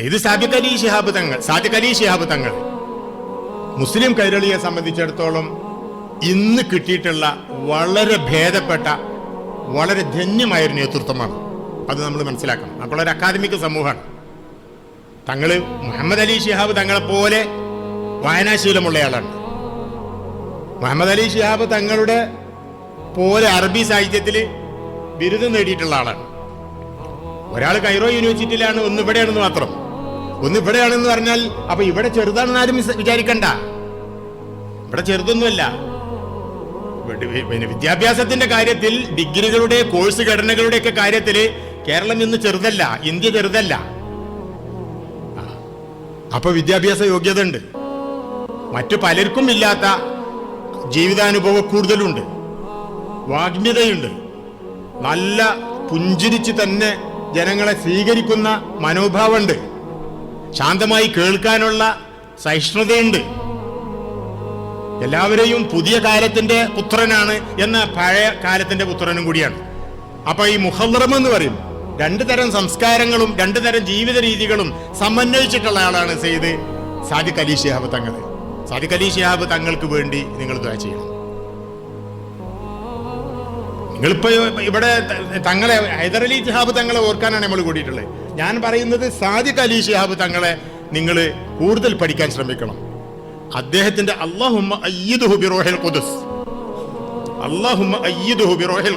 ഇത് സാധ്യകലീ അലി ശിഹാബ് തങ്ങൾ ശിഹാബ് തങ്ങൾ. മുസ്ലിം കൈരളിയെ സംബന്ധിച്ചിടത്തോളം ഇന്ന് കിട്ടിയിട്ടുള്ള വളരെ ഭേദപ്പെട്ട വളരെ ധന്യമായൊരു നേതൃത്വമാണ്. അത് നമ്മൾ മനസ്സിലാക്കണം. അപ്പോൾ ഒരു അക്കാദമിക് സമൂഹമാണ്. തങ്ങൾ മുഹമ്മദ് അലി ശിഹാബ് തങ്ങളെപ്പോലെ വായനാശീലമുള്ള വായനാശീലമുള്ളയാളാണ് മുഹമ്മദ് അലി ഷിഹാബ് തങ്ങളുടെ പോലെ അറബി സാഹിത്യത്തിൽ ബിരുദം നേടിയിട്ടുള്ള ആളാണ്. ഒരാൾ കൈറോ യൂണിവേഴ്സിറ്റിയിലാണ് ഒന്ന് ഇവിടെയാണെന്ന് മാത്രം. ഒന്ന് ഇവിടെയാണെന്ന് പറഞ്ഞാൽ അപ്പൊ ഇവിടെ ചെറുതാണെന്ന് ആരും വിചാരിക്കണ്ട. ഇവിടെ ചെറുതൊന്നുമല്ല. പിന്നെ വിദ്യാഭ്യാസത്തിന്റെ കാര്യത്തിൽ ഡിഗ്രികളുടെ കോഴ്സ് ഘടനകളുടെ ഒക്കെ കാര്യത്തിൽ കേരളം ഇന്ന് ചെറുതല്ല. ഇന്ത്യ ചെറുതല്ല. അപ്പൊ വിദ്യാഭ്യാസ യോഗ്യത ഉണ്ട് മറ്റു പലർക്കും ഇല്ലാത്ത ജീവിതാനുഭവ കൂടുതലുണ്ട്. വാഗ്മ്യതയുണ്ട് നല്ല പുഞ്ചിരിച്ച് തന്നെ ജനങ്ങളെ സ്വീകരിക്കുന്ന മനോഭാവമുണ്ട്. ശാന്തമായി കേൾക്കാനുള്ള സഹിഷ്ണുതയുണ്ട്. എല്ലാവരെയും പുതിയ കാലത്തിന്റെ പുത്രനാണ് എന്ന പഴയ കാലത്തിന്റെ പുത്രനും കൂടിയാണ്. അപ്പൊ ഈ മുഹദ്റം എന്ന് പറയും രണ്ടു തരം സംസ്കാരങ്ങളും രണ്ടു തരം ജീവിത രീതികളും സമന്വയിച്ചിട്ടുള്ള ആളാണ് സെയ്ത് സാദിഖ് അലി ഷിഹാബ് തങ്ങൾ സാദിഖ് അലി ഷിഹാബ് തങ്ങൾക്ക് വേണ്ടി നിങ്ങൾ ദ്വാ ചെയ്യണം. നിങ്ങളിപ്പോ ഇവിടെ തങ്ങളെ ഹൈദരലി ഷിഹാബ് തങ്ങളെ ഓർക്കാനാണ് നമ്മൾ കൂടിയിട്ടുള്ളത്. ഞാൻ പറയുന്നത് സാദിഖ് അലി ഷിഹാബ് തങ്ങളെ നിങ്ങൾ കൂടുതൽ പഠിക്കാൻ ശ്രമിക്കണം. അദ്ദേഹത്തിന്റെ ഖുദുസ്.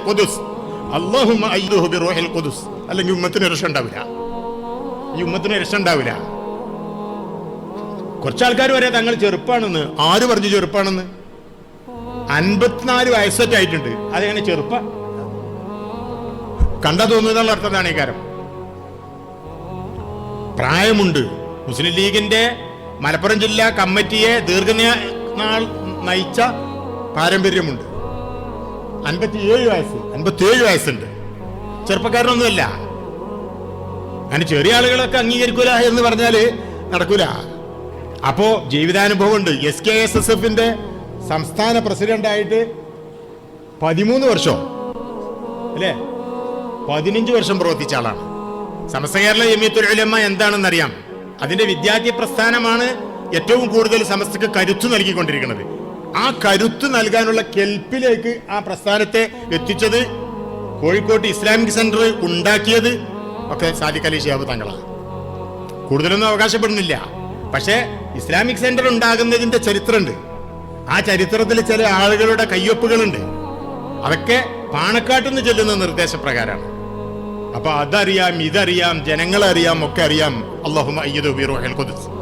ഖുദുസ്. ഖുദുസ്. അല്ലെങ്കിൽ ഉമ്മത്തിന് രക്ഷ ഉണ്ടാവില്ല. ഈ ഉമ്മത്തിന് രക്ഷ ഉണ്ടാവില്ല. കുറച്ച് ആൾക്കാർ വരെ തങ്ങൾ ചെറുപ്പാണെന്ന് ആര് പറഞ്ഞു ചെറുപ്പാണെന്ന്? അൻപത്തിനാല് വയസ്സൊക്കെ ആയിട്ടുണ്ട്. അതെങ്ങനെ ചെറുപ്പ? കണ്ട തോന്നുന്നുള്ള അർത്ഥം ഈ കാര്യം. പ്രായമുണ്ട്. മുസ്ലിം ലീഗിന്റെ മലപ്പുറം ജില്ലാ കമ്മിറ്റിയെ ദീർഘനാൾ നയിച്ച പാരമ്പര്യമുണ്ട്. അൻപത്തിയേഴ് വയസ്സ് അൻപത്തിയേഴ് വയസ്സുണ്ട്. ചെറുപ്പക്കാരനൊന്നുമല്ല. അങ്ങനെ ചെറിയ ആളുകളൊക്കെ അംഗീകരിക്കൂല എന്ന് പറഞ്ഞാൽ നടക്കൂല. അപ്പോ ജീവിതാനുഭവം ഉണ്ട് എസ് കെ എസ് എസ് എഫിന്റെ സംസ്ഥാന പ്രസിഡന്റായിട്ട് പതിമൂന്ന് വർഷം അല്ലേ? പതിനഞ്ച് വർഷം പ്രവർത്തിച്ച ആളാണ്. സമസ്ത കേരള ജമിയത്തുൽ ഉലമ എന്താണെന്നറിയാം? അതിന്റെ വിദ്യാർത്ഥി പ്രസ്ഥാനമാണ് ഏറ്റവും കൂടുതൽ സമസ്തക്ക് കരുത്ത് നൽകിക്കൊണ്ടിരിക്കുന്നത്. ആ കരുത്ത് നൽകാനുള്ള കെൽപ്പിലേക്ക് ആ പ്രസ്ഥാനത്തെ എത്തിച്ചത് കോഴിക്കോട്ട് ഇസ്ലാമിക് സെന്റർ ഉണ്ടാക്കിയത് ഒക്കെ സാദിഖ് അലി ഷിഹാബ് തങ്ങളാണ്. കൂടുതലൊന്നും അവകാശപ്പെടുന്നില്ല. പക്ഷേ ഇസ്ലാമിക് സെന്റർ ഉണ്ടാകുന്നതിന്റെ ചരിത്രമുണ്ട്. ആ ചരിത്രത്തിൽ ചില ആളുകളുടെ കയ്യൊപ്പുകളുണ്ട്. അതൊക്കെ പാണക്കാട്ടുനിന്ന് ചെല്ലുന്ന നിർദ്ദേശപ്രകാരമാണ്. അപ്പൊ അതറിയാം ഇതറിയാം ജനങ്ങളറിയാം ഒക്കെ അറിയാം. അള്ളാഹുമ അയ്യദ് ബിറോഹൽ ഖുദ്സ്.